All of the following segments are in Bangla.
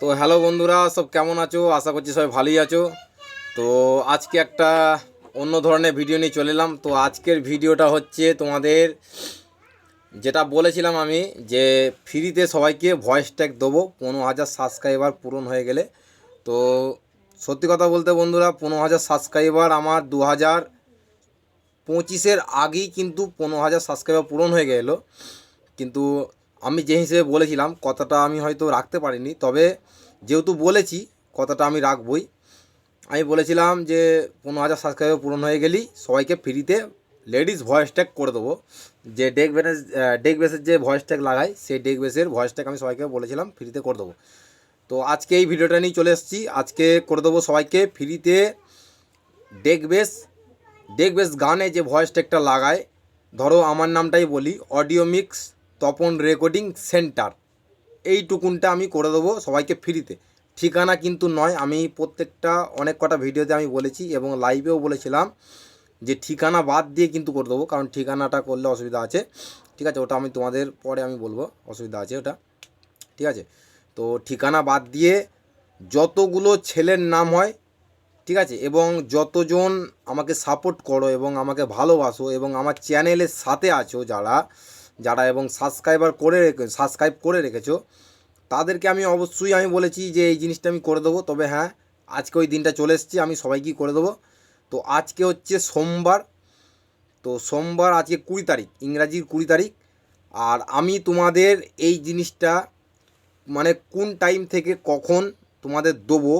তো হ্যালো বন্ধুরা, সব কেমন আছো? আশা করছি সবাই ভালোই আছো। তো আজকে একটা অন্য ধরনের ভিডিও নিয়ে চলে এলাম। তো আজকের ভিডিওটা হচ্ছে তোমাদের যেটা বলেছিলাম আমি যে ফ্রিতে সবাইকে ভয়েস ট্যাগ দেবো, পনেরো হাজার সাবস্ক্রাইবার পূরণ হয়ে গেলে। তো সত্যি কথা বলতে বন্ধুরা, পনেরো হাজার সাবস্ক্রাইবার আমার দু হাজার পঁচিশের আগেই কিন্তু পনেরো হাজার সাবস্ক্রাইবার পূরণ হয়ে গেল। কিন্তু আমি যে হিসেবে বলেছিলাম, কথাটা আমি হয়তো রাখতে পারিনি, তবে যেহেতু বলেছি, কথাটা আমি রাখবই। আমি বলেছিলাম যে, পনেরো হাজার সাবস্ক্রাইবার পূরণ হয়ে গেলেই সবাইকে ফ্রিতে লেডিস ভয়েস ট্যাগ করে দেবো। যে ডেক বেস ডেক বেসের যে ভয়েস ট্যাগ লাগাই, সেই ডেক বেসের ভয়েস ট্যাগ আমি সবাইকে বলেছিলাম, ফ্রিতে করে দেবো। তো আজকে এই ভিডিওটা নিয়ে চলে এসেছি। আজকে করে দেবো সবাইকে ফ্রিতে ডেক বেস ডেক বেস গানে যে ভয়েস ট্যাগটা লাগায়, ধরো আমার নামটাই বলি audio mix Tapan recording centre. এইটুকুনটা আমি করে দেবো সবাইকে ফ্রিতে। ঠিকানা কিন্তু নয়, আমি প্রত্যেকটা অনেক কটা ভিডিওতে আমি বলেছি এবং লাইভেও বলেছিলাম যে ঠিকানা বাদ দিয়ে কিন্তু করে দেবো, কারণ ঠিকানাটা করলে অসুবিধা আছে। ঠিক আছে, ওটা আমি তোমাদের পরে আমি বলব, অসুবিধা আছে ওটা। ঠিক আছে, তো ঠিকানা বাদ দিয়ে যতগুলো ছেলের নাম হয়, ঠিক আছে, এবং যতজন আমাকে সাপোর্ট করো এবং আমাকে ভালোবাসো এবং আমার চ্যানেলের সাথে আছো যারা যারা এবং সাবস্ক্রাইবার করে সাবস্ক্রাইব করে রেখেছো, তাদেরকে আমি অবশ্যই আমি বলেছি যে এই জিনিসটা আমি করে দেবো। তবে হ্যাঁ আজকে ওই দিনটা চলে এসেছি, আমি সবাইকেই করে দেবো। তো আজকে হচ্ছে সোমবার, তো সোমবার আজকে কুড়ি তারিখ, ইংরাজির কুড়ি তারিখ। আর আমি তোমাদের এই জিনিসটা মানে কোন টাইম থেকে কখন তোমাদের দেবো,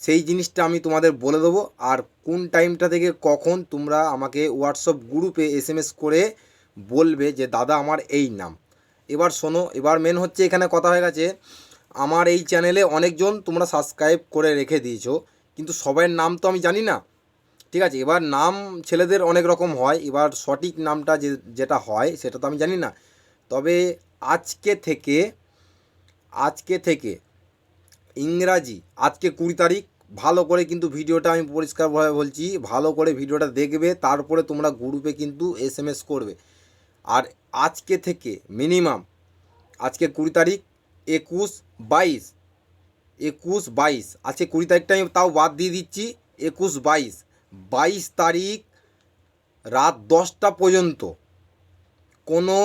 সেই জিনিসটা আমি তোমাদের বলে দেবো। আর কোন টাইমটা থেকে কখন তোমরা আমাকে হোয়াটসঅ্যাপ গ্রুপে এস করে বলবে যে, দাদা, আমার এই নাম। এবার শোনো, এবার মেন হচ্ছে এখানে কথা হয়ে গেছে, আমার এই চ্যানেলে অনেকজন তোমরা সাবস্ক্রাইব করে রেখে দিয়েছ, কিন্তু সবার নাম তো আমি জানি না। ঠিক আছে, এবার নাম ছেলেদের অনেক রকম হয়, এবার সঠিক নামটা যে, যেটা হয়, সেটা তো আমি জানি না। তবে আজকে থেকে আজকে থেকে ইংরাজি, আজকে কুড়ি তারিখ, ভালো করে কিন্তু ভিডিওটা আমি পরিষ্কারভাবে বলছি, ভালো করে ভিডিওটা দেখবে, তারপরে তোমরা গ্রুপে কিন্তু এস করবে। আর আজকে থেকে মিনিমাম আজকে কুড়ি তারিখ, একুশ বাইশ একুশ বাইশ, আজকে কুড়ি তারিখটা আমি তাও বাদ দিয়ে দিচ্ছি, একুশ বাইশ বাইশ তারিখ রাত দশটা পর্যন্ত কোনো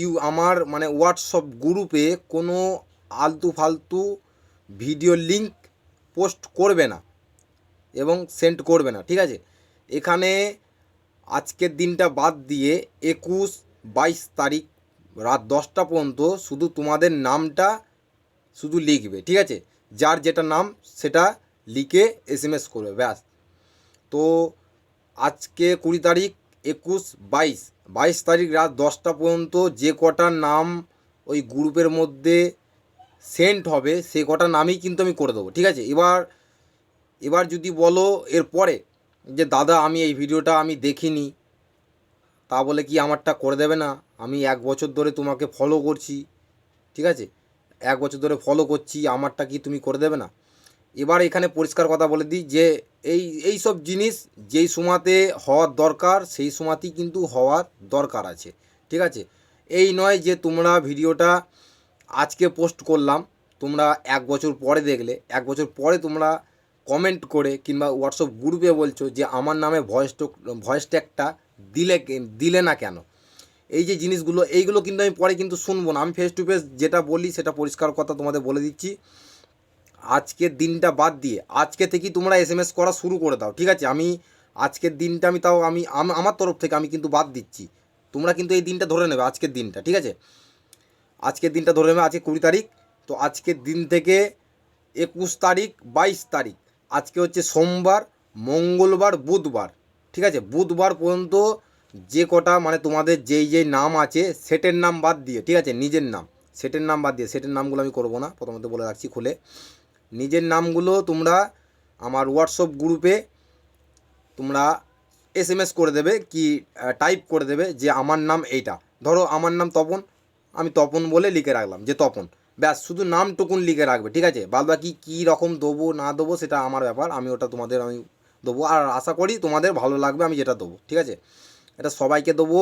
ইউ, আমার মানে হোয়াটসঅ্যাপ গ্রুপে কোনো আলতু ফালতু ভিডিও লিংক পোস্ট করবে না এবং সেন্ড করবে না, ঠিক আছে? এখানে আজকের দিনটা বাদ দিয়ে একুশ বাইশ তারিখ রাত দশটা পর্যন্ত শুধু তোমাদের নামটা শুধু লিখবে, ঠিক আছে? যার যেটা নাম সেটা লিখে এস এম এস করবে, ব্যাস। তো আজকে কুড়ি তারিখ একুশ বাইশ বাইশ তারিখ রাত দশটা পর্যন্ত যে কটা নাম ওই গ্রুপের মধ্যে সেন্ট হবে, সে কটা নামই কিন্তু আমি করে দেবো, ঠিক আছে? এবার এবার যদি বলো এরপরে যে, দাদা, আমি এই ভিডিওটা আমি দেখিনি। তা বলে কি আমারটা করে দেবে না? আমি এক বছর ধরে তোমাকে ফলো করছি, ঠিক আছে? এক বছর ধরে ফলো করছি, আমারটা কি তুমি করে দেবে না? এবার এখানে পরিষ্কার কথা বলে দিই যে এই এই সব জিনিস যেই সময়তে হওয়ার দরকার, সেই সময়তেই কিন্তু হওয়ার দরকার আছে, ঠিক আছে? এই নয় যে তোমরা ভিডিওটা আজকে পোস্ট করলাম, তোমরা এক বছর পরে দেখলে, এক বছর পরে তোমরা কমেন্ট করে কিংবা হোয়াটসঅ্যাপ গ্রুপে বলছো যে আমার নামে ভয়েস ভয়েস ট্যাগটা দিলে দিলে না কেন? এই যে জিনিসগুলো, এইগুলো কিন্তু আমি পরে কিন্তু শুনব না। আমি ফেস টু ফেস যেটা বলি সেটা পরিষ্কার কথা তোমাদের বলে দিচ্ছি। আজকের দিনটা বাদ দিয়ে, আজকে থেকেই তোমরা এস এম এস করা শুরু করে দাও, ঠিক আছে? আমি আজকের দিনটা আমি তাও আমি, আমার তরফ থেকে আমি কিন্তু বাদ দিচ্ছি। তোমরা কিন্তু এই দিনটা ধরে নেবে, আজকের দিনটা, ঠিক আছে? আজকের দিনটা ধরে নেবে, আজকে কুড়ি তারিখ। তো আজকের দিন থেকে একুশ তারিখ, বাইশ তারিখ। আজকে হচ্ছে সোমবার, মঙ্গলবার, বুধবার। ঠিক আছে? বুধবার পর্যন্ত যে কটা মানে তোমাদের যেই যেই নাম আছে, সেটের নাম বাদ দিয়ে, ঠিক আছে? নিজের নাম, সেটের নাম বাদ দিয়ে, সেটের নামগুলো আমি করব না, প্রথমত বলে রাখছি খুলে। নিজের নামগুলো তোমরা আমার হোয়াটসঅ্যাপ গ্রুপে তোমরা এস এম এস করে দেবে, কি টাইপ করে দেবে যে আমার নাম এইটা। ধরো আমার নাম তপন, আমি তপন বলে লিখে রাখলাম যে তপন। ব্যাস, শুধু নামটুকুন লিখে রাখবে, ঠিক আছে? বাদ বাকি কী রকম দেবো, না দেবো, সেটা আমার ব্যাপার, আমি ওটা তোমাদের আমি দেবো। আর আশা করি তোমাদের ভালো লাগবে, আমি যেটা দেবো, ঠিক আছে? এটা সবাইকে দেবো,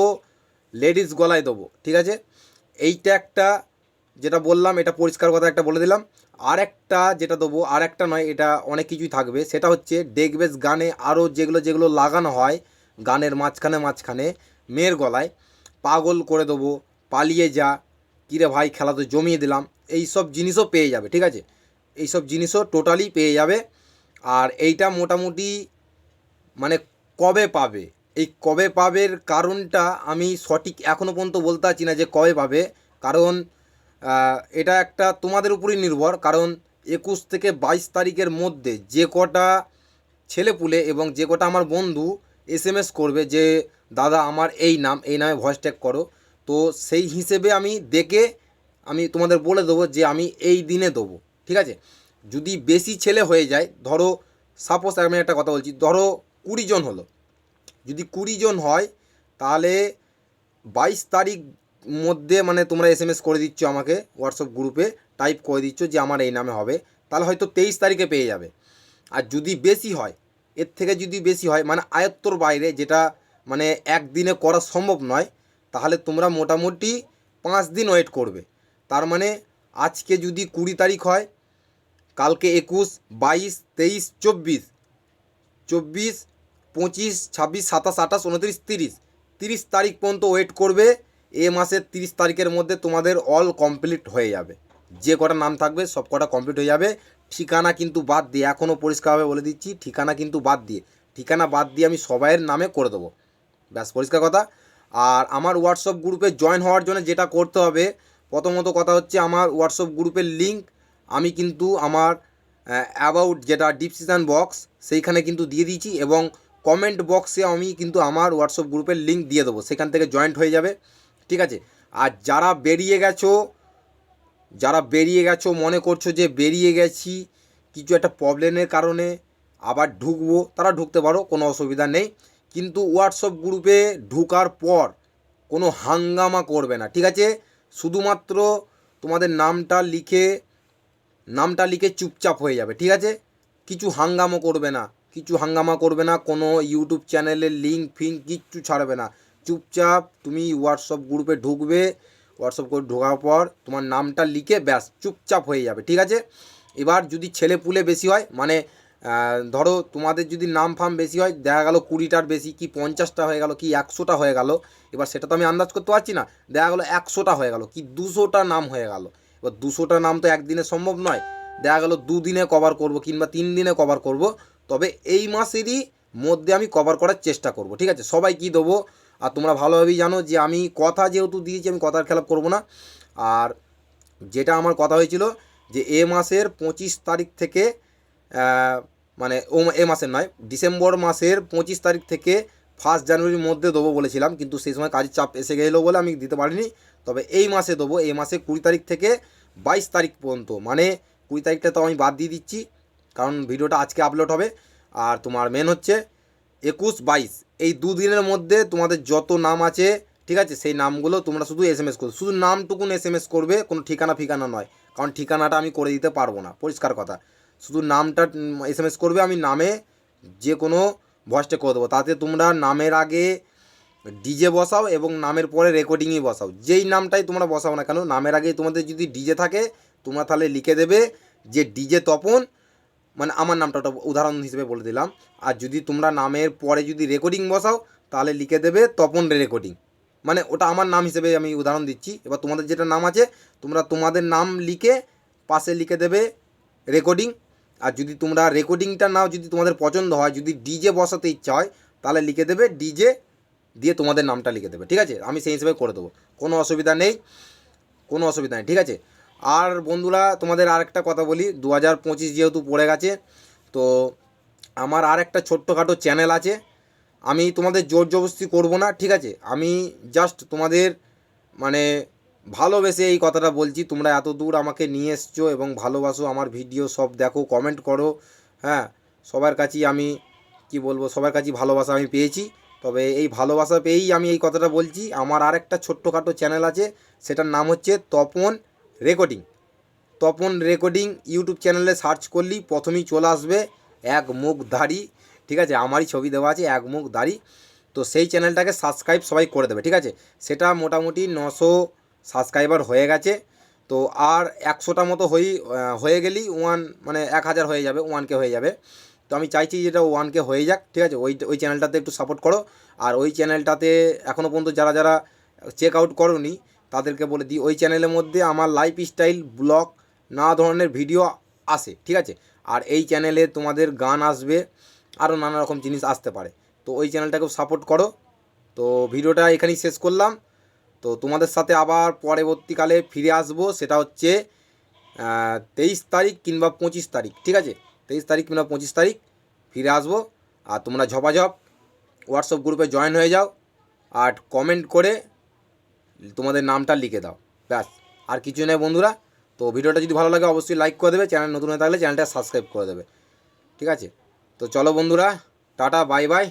লেডিস গলায় দেবো, ঠিক আছে? এইটা একটা, যেটা বললাম, এটা পরিষ্কার কথা একটা বলে দিলাম। আর একটা যেটা দেবো আর একটা নয়, এটা অনেক কিছুই থাকবে। সেটা হচ্ছে ডেকবেস গানে আরও যেগুলো যেগুলো লাগানো হয়, গানের মাঝখানে মাঝখানে, মেয়ের গলায়, পাগল করে দেবো, পালিয়ে যা, কিরে ভাই, খেলা তো জমিয়ে দিলাম এই সব জিনিসও পেয়ে যাবে, ঠিক আছে? এই সব জিনিসও টোটালি পেয়ে যাবে। আর এইটা মোটামুটি মানে কবে পাবে? এই কবে পাবের কারণটা আমি সঠিক এখনও পর্যন্ত বলতে পারছি না যে কবে পাবে। কারণ এটা একটা তোমাদের উপরই নির্ভর। কারণ, একুশ থেকে বাইশ তারিখের মধ্যে যে কটা ছেলেপুলে এবং যে কটা আমার বন্ধু এস এম এস করবে যে, দাদা, আমার এই নাম, এই নামে ভয়েস ট্যাগ করো। তো সেই হিসেবে আমি দেখে আমি তোমাদের বলে দেবো যে আমি এই দিনে দেবো। ঠিক আছে? যদি বেশি ছেলে হয়ে যায়, ধরো সাপোজ আমি একটা কথা বলছি, ধরো কুড়ি জন হলো। যদি কুড়ি জন হয়, তাহলে বাইশ তারিখ মধ্যে মানে তোমরা এস এম এস করে দিচ্ছ আমাকে হোয়াটসঅ্যাপ গ্রুপে টাইপ করে দিচ্ছ যে আমার এই নামে হবে, তাহলে হয়তো তেইশ তারিখে পেয়ে যাবে। আর যদি বেশি হয়, এর থেকে যদি বেশি হয় মানে আয়ত্তর বাইরে, যেটা মানে একদিনে করা সম্ভব নয়, তাহলে তোমরা মোটামুটি পাঁচ দিন ওয়েট করবে। তার মানে আজকে যদি কুড়ি তারিখ হয় কালকে একুশ, বাইশ, তেইশ, চব্বিশ চব্বিশ, পঁচিশ, ছাব্বিশ, সাতাশ, আঠাশ, উনত্রিশ, তিরিশ। তিরিশ তারিখ পর্যন্ত ওয়েট করবে। এ মাসের তিরিশ তারিখের মধ্যে তোমাদের অল কমপ্লিট হয়ে যাবে। যে কটা নাম থাকবে, সব কটা কমপ্লিট হয়ে যাবে। ঠিকানা কিন্তু বাদ দিয়ে এখনও পরিষ্কারভাবে বলে দিচ্ছি, ঠিকানা কিন্তু বাদ দিয়ে। ঠিকানা বাদ দিয়ে আমি সবাইয়ের নামে করে দেবো। ব্যাস, পরিষ্কার কথা। আর আমার হোয়াটসঅ্যাপ গ্রুপে জয়েন হওয়ার জন্য যেটা করতে হবে, প্রথমত কথা হচ্ছে আমার হোয়াটসঅ্যাপ গ্রুপের লিঙ্ক আমি কিন্তু আমার অ্যাবাউট যেটা ডিসক্রিপশান বক্স সেইখানে কিন্তু দিয়ে দিয়েছি এবং কমেন্ট বক্সে আমি কিন্তু আমার হোয়াটসঅ্যাপ গ্রুপের লিঙ্ক দিয়ে দেবো, সেখান থেকে জয়েন্ট হয়ে যাবে, ঠিক আছে? আর যারা বেরিয়ে গেছো, যারা বেরিয়ে গেছো, মনে করছ যে বেরিয়ে গেছি, কিছু একটা প্রবলেমের কারণে আবার ঢুকবো, তারা ঢুকতে পারো, কোনো অসুবিধা নেই। কিন্তু হোয়াটসঅ্যাপ গ্রুপে ঢুকার পর কোনো হাঙ্গামা করবে না, ঠিক আছে? শুধুমাত্র তোমাদের নামটা লিখে নামটা লিখে চুপচাপ হয়ে যাবে, ঠিক আছে? কিছু হাঙ্গামা করবে না, কিছু হাঙ্গামা করবে না, কোনো ইউটিউব চ্যানেলের লিঙ্ক ফিঙ্ক কিচ্ছু ছাড়বে না। চুপচাপ তুমি হোয়াটসঅ্যাপ গ্রুপে ঢুকবে হোয়াটসঅ্যাপ গ্রুপে ঢোকার পর তোমার নামটা লিখে ব্যাস, চুপচাপ হয়ে যাবে, ঠিক আছে? এবার যদি ছেলে পুলে বেশি হয় মানে ধরো তোমাদের যদি নাম ফাম বেশি হয়, দেখা গেল কুড়িটার বেশি কি পঞ্চাশটা হয়ে গেল, কি একশোটা হয়ে গেল, এবার সেটা তো আমি আন্দাজ করতে পারছি না, দেখা গেলো একশোটা হয়ে গেল, কি দুশোটা নাম হয়ে গেল। এবার দুশোটা নাম তো একদিনে সম্ভব নয়। দেখা গেলো দুদিনে কভার করব কিংবা তিন দিনে কভার করব। তবে এই মাসেরই মধ্যে আমি কভার করার চেষ্টা করব, ঠিক আছে? সবাই কি দেবো? আর তোমরা ভালোভাবেই জানো যে আমি কথা যেহেতু দিয়েছি, আমি কথার খেলাপ করব না। আর যেটা আমার কথা হয়েছিল যে এ মাসের পঁচিশ তারিখ থেকে মানে ও, এ মাসের নয়, ডিসেম্বর মাসের পঁচিশ তারিখ থেকে ফার্স্ট জানুয়ারির মধ্যে দেবো বলেছিলাম, কিন্তু সেই সময় কাজের চাপ এসে গেলো বলে আমি দিতে পারিনি। তবে এই মাসে দেবো, এই মাসে কুড়ি তারিখ থেকে বাইশ তারিখ পর্যন্ত। মানে কুড়ি তারিখটা তো আমি বাদ দিয়ে দিচ্ছি, কারণ ভিডিওটা আজকে আপলোড হবে। আর তোমার মেন হচ্ছে একুশ বাইশ। এই দুদিনের মধ্যে তোমাদের যত নাম আছে, ঠিক আছে, সেই নামগুলো তোমরা শুধু এস এম এস করবে শুধু নামটুকুন এস এম এস করবে, কোনো ঠিকানা ফিকানা নয়। কারণ ঠিকানাটা আমি করে দিতে পারব না। পরিষ্কার কথা। শুধু নামটা এস এম এস করবে আমি নামে যে কোনো ভয়েসটা করে দেবো। তাতে তোমরা নামের আগে ডিজে বসাও এবং নামের পরে রেকর্ডিংই বসাও। যেই নামটাই তোমরা বসাও না কেন, নামের আগে তোমাদের যদি ডিজে থাকে, তোমরা তাহলে লিখে দেবে যে ডিজে তপন মানে আমার নামটা ওটা উদাহরণ হিসেবে বলে দিলাম। আর যদি তোমরা নামের পরে যদি রেকর্ডিং বসাও, তাহলে লিখে দেবে তপন রেকর্ডিং মানে ওটা আমার নাম হিসেবে আমি উদাহরণ দিচ্ছি। এবার তোমাদের যেটা নাম আছে, তোমরা তোমাদের নাম লিখে পাশে লিখে দেবে রেকর্ডিং আর যদি তোমরা রেকর্ডিংটা নাও, যদি তোমাদের পছন্দ হয়, যদি ডিজে বসাতে ইচ্ছা হয়, তাহলে লিখে দেবে ডিজে দিয়ে তোমাদের নামটা লিখে দেবে, ঠিক আছে? আমি সেই হিসেবে করে দেবো, কোনো অসুবিধা নেই, কোনো অসুবিধা নেই, ঠিক আছে? আর বন্ধুরা, তোমাদের আর একটা কথা বলি দু হাজার পঁচিশ যেহেতু পড়ে গেছে, তো আমার আর একটা ছোট্টখাটো চ্যানেল আছে, আমি তোমাদের জোর জবরদস্তি করব না, ঠিক আছে? আমি জাস্ট তোমাদের মানে ভালোবেসে এই কথাটা বলছি, তোমরা এত দূর আমাকে নিয়ে এসছো এবং ভালোবাসো আমার ভিডিও সব দেখো কমেন্ট করো হ্যাঁ? সবার কাছেই আমি, কি বলব, সবার কাছেই ভালোবাসা আমি পেয়েছি। তবে এই ভালোবাসা পেয়েই আমি এই কথাটা বলছি, আমার আর একটা ছোট্টখাটো চ্যানেল আছে, সেটার নাম হচ্ছে Tapan recording. Tapan recording YouTube চ্যানেলে সার্চ করলেই প্রথমেই চলে আসবে এক মুখ দাড়ি, ঠিক আছে? আমারই ছবি দেওয়া আছে, এক মুখ দাড়ি। তো সেই চ্যানেলটাকে সাবস্ক্রাইব সবাই করে দেবে, ঠিক আছে? সেটা মোটামুটি নশো সাবস্ক্রাইবার হয়ে গেছে। তো আর একশোটা মতো হই হয়ে গেলেই ওয়ান মানে এক হাজার হয়ে যাবে ওয়ানকে হয়ে যাবে। তো আমি চাইছি যেটা ওয়ানকে হয়ে যাক, ঠিক আছে? ওই ওই চ্যানেলটাতে একটু সাপোর্ট করো। আর ওই চ্যানেলটাতে এখনও পর্যন্ত যারা যারা চেক আউট করনি, তাদেরকে বলে দিই, ওই চ্যানেলের মধ্যে আমার লাইফ স্টাইল ব্লগ নানা ধরনের ভিডিও আসে, ঠিক আছে? আর এই চ্যানেলে তোমাদের গান আসবে আরও নানা রকম জিনিস আসতে পারে। তো ওই চ্যানেলটাকেও সাপোর্ট করো। তো ভিডিওটা এখানেই শেষ করলাম। তো তোমাদের সাথে আবার পরবর্তীকালে ফিরে আসব। সেটা হচ্ছে তেইশ তারিখ কিংবা পঁচিশ তারিখ, ঠিক আছে? তেইশ তারিখ কিংবা পঁচিশ তারিখ ফিরে আসব। আর তোমরা ঝপাঝপ হোয়াটসঅ্যাপ গ্রুপে জয়েন হয়ে যাও আর কমেন্ট করে তোমাদের নামটা লিখে দাও। ব্যাস, আর কিছু নেই বন্ধুরা। তো ভিডিওটা যদি ভালো লাগে অবশ্যই লাইক করে দেবে। চ্যানেল নতুন হয়ে থাকলে চ্যানেলটা সাবস্ক্রাইব করে দেবে। ঠিক আছে? তো চলো বন্ধুরা, টাটা বাই বাই